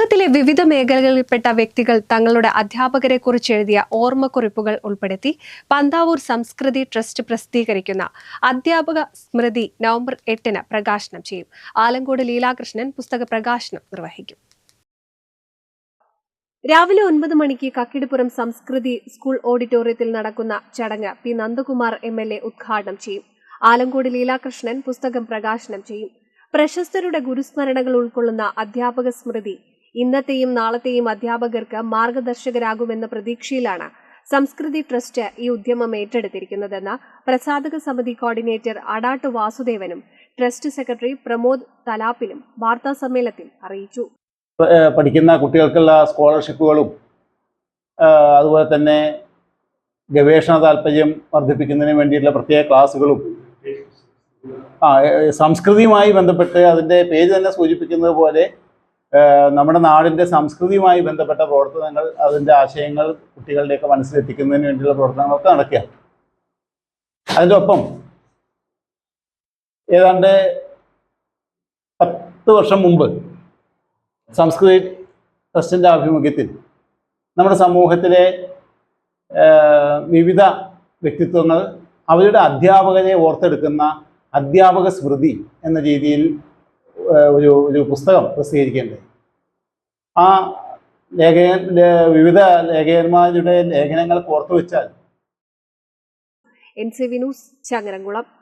സമൂഹത്തിലെ വിവിധ മേഖലകളിൽപ്പെട്ട വ്യക്തികൾ തങ്ങളുടെ അധ്യാപകരെ കുറിച്ച് എഴുതിയ ഓർമ്മക്കുറിപ്പുകൾ ഉൾപ്പെടുത്തി പന്താവൂർ സംസ്കൃതി ട്രസ്റ്റ് പ്രസിദ്ധീകരിക്കുന്ന അധ്യാപക സ്മൃതി നവംബർ എട്ടിന് പ്രകാശനം ചെയ്യും. ആലങ്കോട് ലീലാകൃഷ്ണൻ പുസ്തക പ്രകാശനം നിർവഹിക്കും. രാവിലെ ഒൻപത് മണിക്ക് കക്കിടിപ്പുറം സംസ്കൃതി സ്കൂൾ ഓഡിറ്റോറിയത്തിൽ നടക്കുന്ന ചടങ്ങ് P Nandakumar M L A ഉദ്ഘാടനം ചെയ്യും. ആലങ്കോട് ലീലാകൃഷ്ണൻ പുസ്തകം പ്രകാശനം ചെയ്യും. പ്രശസ്തരുടെ ഗുരുസ്മരണകൾ ഉൾക്കൊള്ളുന്ന അധ്യാപക സ്മൃതി ഇന്നത്തെയും നാളത്തെയും അധ്യാപകർക്ക് മാർഗദർശകരാകുമെന്ന പ്രതീക്ഷയിലാണ് സംസ്കൃതി ട്രസ്റ്റ് ഈ ഉദ്യമം ഏറ്റെടുത്തിരിക്കുന്നതെന്ന് പ്രസാധക സമിതി കോർഡിനേറ്റർ അടാട്ട് വാസുദേവനും ട്രസ്റ്റ് സെക്രട്ടറി പ്രമോദ് തലാപ്പിലും വാർത്താ സമ്മേളനത്തിൽ അറിയിച്ചു. പഠിക്കുന്ന കുട്ടികൾക്കുള്ള സ്കോളർഷിപ്പുകളും അതുപോലെ തന്നെ ഗവേഷണ താല്പര്യം വർദ്ധിപ്പിക്കുന്നതിന് വേണ്ടിയിട്ടുള്ള പ്രത്യേക ക്ലാസ്സുകളും ആ സംസ്കൃതിയുമായി ബന്ധപ്പെട്ട് അതിന്റെ പേര് തന്നെ സൂചിപ്പിക്കുന്നത് പോലെ നമ്മുടെ നാടിന്റെ സംസ്കൃതിയുമായി ബന്ധപ്പെട്ട പ്രവർത്തനങ്ങൾ അതിന്റെ ആശയങ്ങൾ കുട്ടികളുടെയൊക്കെ മനസ്സിലെത്തിക്കുന്നതിന് വേണ്ടിയുള്ള പ്രവർത്തനങ്ങളൊക്കെ നടക്കുക അതിന്റെ ഒപ്പം ഏതാണ്ട് പത്ത് വർഷം മുമ്പ് സംസ്കൃതി ട്രസ്റ്റിന്റെ ആഭിമുഖ്യത്തിൽ നമ്മുടെ സമൂഹത്തിലെ വിവിധ വ്യക്തിത്വങ്ങൾ അവരുടെ അധ്യാപകരെ ഓർത്തെടുക്കുന്ന അധ്യാപക സ്മൃതി എന്ന രീതിയിൽ ഒരു ഒരു പുസ്തകം പ്രസിദ്ധീകരിക്കേണ്ടത്. ആ ലേഖകൻ വിവിധ ലേഖകന്മാരുടെ ലേഖനങ്ങൾ ഓർത്തു വെച്ചാൽ എൻ സി വിനൂസ് ചങ്ങരംകുളം.